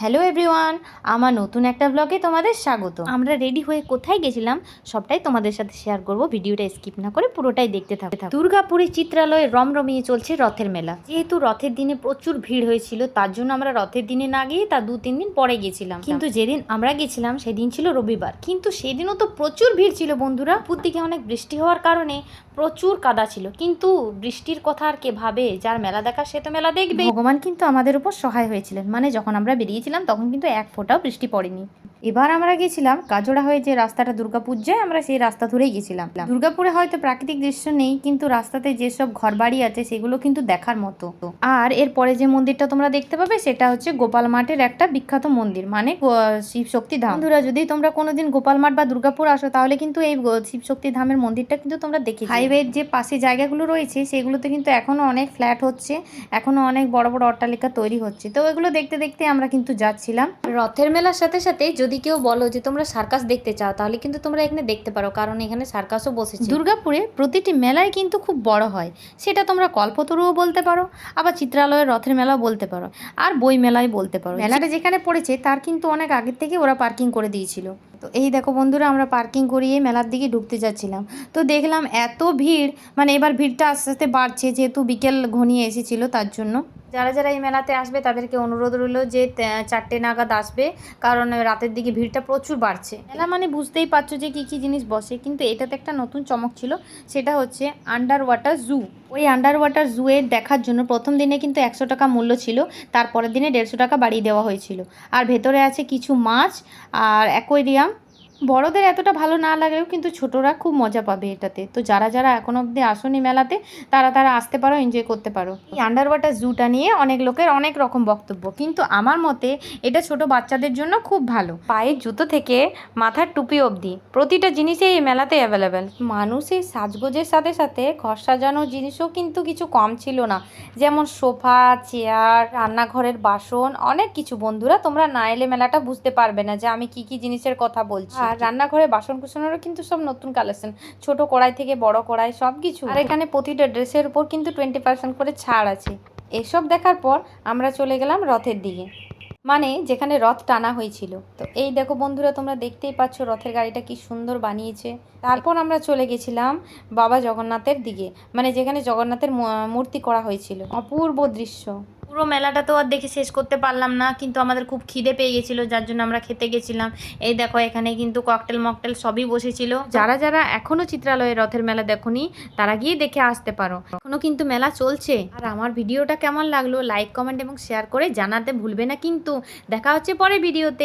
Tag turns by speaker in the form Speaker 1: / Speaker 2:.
Speaker 1: Hello everyone আমার নতুন একটা ব্লগে তোমাদের স্বাগত। আমরা রেডি হয়ে কোথায় গেছিলাম সবটাই তোমাদের সাথে শেয়ার করব ভিডিওটা স্কিপ না করে পুরোটাই দেখতে থাকবে দুর্গাপুরে চিত্রালয়ে রমরমিয়ে চলছে রথের মেলা। যেহেতু রথের দিনে প্রচুর ভিড় হয়েছিল তার জন্য আমরা রথের দিনে না গিয়ে তা দু তিন দিন পরে গেছিলাম। কিন্তু যেদিন আমরা গেছিলাম সেদিন ছিল রবিবার। কিন্তু সেদিনও তো প্রচুর ভিড় ছিল বন্ধুরা। দিকে অনেক বৃষ্টি হওয়ার কারণে প্রচুর কাদা ছিল। কিন্তু বৃষ্টির কথা আর কে ভাবে? যার মেলা দেখা সে তো মেলা দেখবে। ভগবান কিন্তু আমাদের উপর সহায় হয়েছিলেন। মানে যখন আমরা বেরিয়েছিলাম তখন কিন্তু এক ফোঁটাও বৃষ্টি পড়েনি। এবার আমরা গেছিলাম কাজোড়া হয়ে যে রাস্তাটা দুর্গাপুর যায়, আমরা সেই রাস্তা ধরেই গেছিলাম। দুর্গাপুরে হয়তো প্রাকৃতিক দৃশ্য নেই, কিন্তু রাস্তাতে যেসব ঘরবাড়ি আছে, সেগুলো কিন্তু দেখার মতো। আর এরপরে যে মন্দিরটা তোমরা দেখতে পাবে, সেটা হচ্ছে গোপাল মাঠের একটা বিখ্যাত মন্দির মানে শিব শক্তি ধাম। বন্ধুরা, যদি তোমরা কোনোদিন গোপাল মাঠ বা দুর্গাপুর আসো, তাহলে কিন্তু এই শিব শক্তি ধামের মন্দিরটা কিন্তু তোমরা দেখে হাইওয়ের যে পাশে জায়গাগুলো রয়েছে, সেগুলোতে কিন্তু এখনও অনেক ফ্ল্যাট হচ্ছে, এখনও অনেক বড় বড় অট্টালিকা তৈরি হচ্ছে। তো এগুলো দেখতে দেখতে আমরা কিন্তু যাচ্ছিলাম। রথের মেলার সাথে সাথে যদি কেউ বলো যে তোমরা সার্কাস দেখতে চাও তাহলে কিন্তু তোমরা এখানে দেখতে পারো কারণ এখানে সার্কাসও বসেছে। দুর্গাপুরে প্রতিটি মেলায় কিন্তু খুব বড় হয় সেটা তোমরা কল্পতরুও বলতে পারো আবার চিত্রালয়ের রথের মেলাও বলতে পারো আর বই মেলায় বলতে পারো। মেলাটা যেখানে পড়েছে তার কিন্তু অনেক আগের থেকে ওরা পার্কিং করে দিয়েছিল। তো এই দেখো বন্ধুরা, আমরা পার্কিং করিয়ে মেলার দিকে ঢুকতে যাচ্ছিলাম। তো দেখলাম এত ভিড় মানে এবার ভিড়টা আস্তে আস্তে বাড়ছে, যেহেতু বিকেল ঘনিয়ে এসেছিল তার জন্য। যারা যারা এই মেলাতে আসবে, তাদেরকে অনুরোধ রইল যে চারটে নাগাদ আসবে, কারণ রাতের দিকে ভিড়টা প্রচুর বাড়ছে। মেলা মানে বুঝতেই পারছ যে, কী কী জিনিস বসে, কিন্তু এটাতে একটা নতুন চমক ছিল, সেটা হচ্ছে আন্ডার ওয়াটার জু ওই আন্ডার ওয়াটার জুয়ের দেখার জন্য প্রথম দিনে কিন্তু একশো টাকা মূল্য ছিল, তারপরের দিনে দেড়শো টাকা বাড়িয়ে দেওয়া হয়েছিল। আর ভেতরে আছে কিছু মাছ আর অ্যাকোয়ারিয়াম বড়দের এতটা ভালো না লাগলেও কিন্তু ছোটরা খুব মজা পাবে এটাতে। তো যারা যারা এখনও অবধি আসনি মেলাতে, তারা তারা আসতে পারো এনজয় করতে পারো। এই আন্ডার ওয়াটার জুটা নিয়ে অনেক লোকের অনেক রকম বক্তব্য। কিন্তু আমার মতে এটা ছোট বাচ্চাদের জন্য খুব ভালো। পায়ের জুতো থেকে মাথার টুপি অবধি প্রতিটা জিনিসই এই মেলাতে অ্যাভেলেবেল মানুষের সাজগোজের সাথে সাথে ঘর সাজানো জিনিসও কিন্তু কিছু কম ছিল না। যেমন সোফা, চেয়ার, রান্নাঘরের বাসন, অনেক কিছু। বন্ধুরা, তোমরা না এলে মেলাটা বুঝতে পারবে না যে আমি কি কি জিনিসের কথা বলছি। আর রান্নাঘরে বাসন কুসনেরও কিন্তু সব নতুন কালেকশন। ছোট কড়াই থেকে বড় কড়াই সব কিছু আর এখানে প্রতিটা ড্রেসের উপর কিন্তু টোয়েন্টি পার্সেন্ট করে ছাড় আছে। এসব দেখার পর আমরা চলে গেলাম রথের দিকে। মানে যেখানে রথ টানা হয়েছিল। তো এই দেখো বন্ধুরা, তোমরা দেখতেই পাচ্ছ রথের গাড়িটা কি সুন্দর বানিয়েছে। তারপর আমরা চলে গেছিলাম বাবা জগন্নাথের দিকে। মানে যেখানে জগন্নাথের মূর্তি করা হয়েছিল। অপূর্ব দৃশ্য। পুরো মেলাটা তো আর দেখে শেষ করতে পারলাম না, কিন্তু আমাদের খুব খিদে পেয়ে গেছিল, যার জন্য আমরা খেতে গেছিলাম। এই দেখো, এখানে কিন্তু ককটেল মকটেল সবই বসেছিল। যারা যারা এখনও চিত্রালয়ে রথের মেলা দেখনি, তারা গিয়ে দেখে আসতে পারো। এখনও কিন্তু মেলা চলছে। আর আমার ভিডিওটা কেমন লাগল লাইক কমেন্ট এবং শেয়ার করে জানাতে ভুলবে না কিন্তু। দেখা হচ্ছে পরে ভিডিওতে।